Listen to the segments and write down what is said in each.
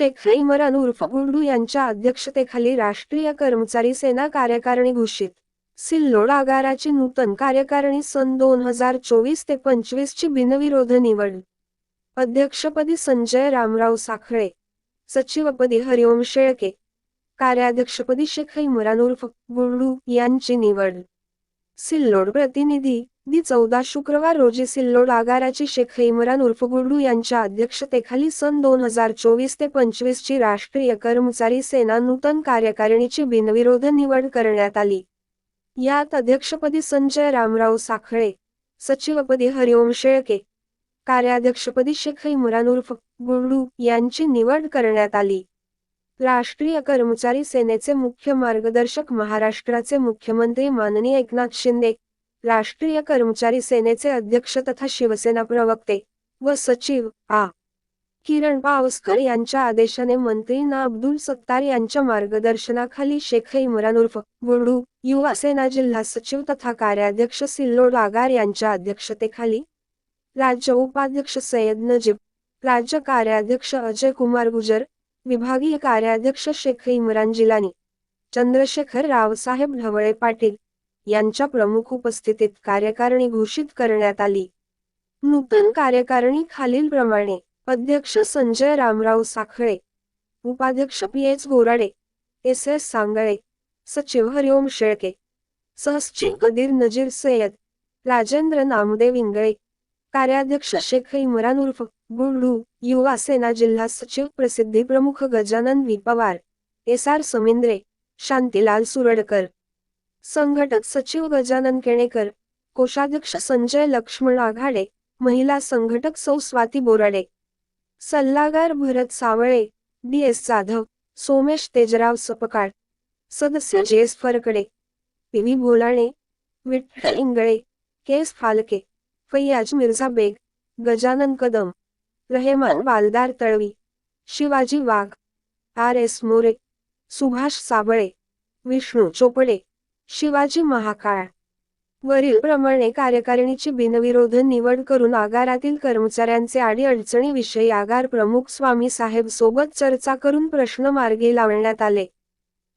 शेख इमरान उर्फ उर्डू यांच्या अध्यक्षतेखाली राष्ट्रीय कर्मचारी सेना कार्यकारिणी घोषित. सिल्लोड आगाराची नूतन कार्यकारिणी सन दोन हजार चोवीस ते पंचवीस ची बिनविरोध निवड. अध्यक्षपदी संजय रामराव साखळे. सचिवपदी हरिओम शेळके. कार्याध्यक्षपदी शेख इम्रान उर्फ गुर्डू यांची निवड. सिल्लोड प्रतिनिधी दी चौदा शुक्रवार रोजी सिल्लोड आगाराची शेख इम्रान उर्फ गुडू यांच्या अध्यक्षतेखाली सन दोन हजार चोवीस ते पंचवीस ची राष्ट्रीय कर्मचारी सेना नूतन कार्यकारिणीची बिनविरोध निवड करण्यात आली. यात अध्यक्षपदी संजय रामराव साखळे सचिवपदी हरिओम शेळके कार्याध्यक्षपदी शेख इम्रान उर्फ गुडू यांची निवड करण्यात आली. राष्ट्रीय कर्मचारी सेनेचे मुख्य मार्गदर्शक महाराष्ट्राचे मुख्यमंत्री माननीय एकनाथ शिंदे राष्ट्रीय कर्मचारी सेनेचे अध्यक्ष तथा शिवसेना प्रवक्ते व सचिव आ. किरण पावसकर यांच्या आदेशाने मंत्री ना अब्दुल सत्तार यांच्या मार्गदर्शनाखाली शेख इम्रान उर्फ बुडू युवा सेना जिल्हा सचिव तथा कार्याध्यक्ष सिल्लोड आगार यांच्या अध्यक्षतेखाली राज्य उपाध्यक्ष सय्यद नजीब राज्य कार्याध्यक्ष अजय कुमार गुजर विभागीय कार्याध्यक्ष शेख इम्रान जिलानी चंद्रशेखर रावसाहेब ढवळे पाटील यांच्या प्रमुख उपस्थितीत कार्यकारिणी घोषित करण्यात आली. नूतन कार्यकारिणी खालीलप्रमाणे अध्यक्ष संजय रामराव साखळे उपाध्यक्ष P H Gorade S S Sangale सचिव हरिओम शेळके सहसचिव कदीर नजीर सय्यद राजेंद्र नामदेव इंगळे कार्याध्यक्ष शेख इम्रान उर्फ गुंडू युवा सेना जिल्हा सचिव प्रसिद्धी प्रमुख Gajanan V Pawar S R Samindre Shantilal Suradkar. संघटक सचिव गजानन केणेकर कोषाध्यक्ष संजय लक्ष्मण आघाडे महिला संघटक सौ स्वाती बोराडे सल्लागार भरत सावळे डी एस जाधव सोमेश तेजराव सपकाळ सदस्य J S Pharkade P V Bholane Vitthal Ingale K S Phalke Faiyaz Mirza Beg Gajanan Kadam Rahman Waldar Talvi Shivaji Wagh R S More Subhash Sable Vishnu Chopade Shivaji Mahakal. वरील प्रमाणे कार्यकारिणीची बिनविरोध निवड करून आगारातील कर्मचाऱ्यांचे अडीअडचणीविषयी आगार प्रमुख स्वामी साहेब सोबत चर्चा करून प्रश्न मार्गी लावण्यात आले.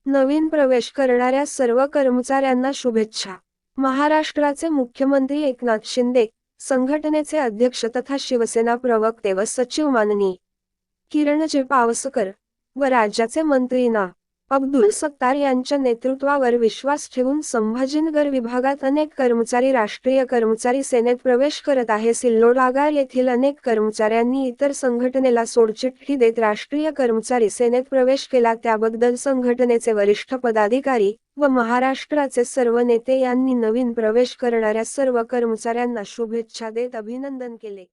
नवीन प्रवेश करणाऱ्या सर्व कर्मचाऱ्यांना शुभेच्छा. महाराष्ट्राचे मुख्यमंत्री एकनाथ शिंदे संघटनेचे अध्यक्ष तथा शिवसेना प्रवक्ते व सचिव माननी किरणजी पावसकर व राज्याचे मंत्री ना. अब्दुल सत्तार यांच्या नेतृत्वावर विश्वास ठेवून संभाजीनगर विभागात अनेक कर्मचारी राष्ट्रीय कर्मचारी सेनेत प्रवेश करत आहे. सिल्लोडागार येथील अनेक कर्मचाऱ्यांनी इतर संघटनेला सोडचिठ्ठी देत राष्ट्रीय कर्मचारी सेनेत प्रवेश केला. त्याबद्दल संघटनेचे वरिष्ठ पदाधिकारी व महाराष्ट्राचे सर्व नेते यांनी नवीन प्रवेश करणाऱ्या सर्व कर्मचाऱ्यांना शुभेच्छा देत अभिनंदन केले.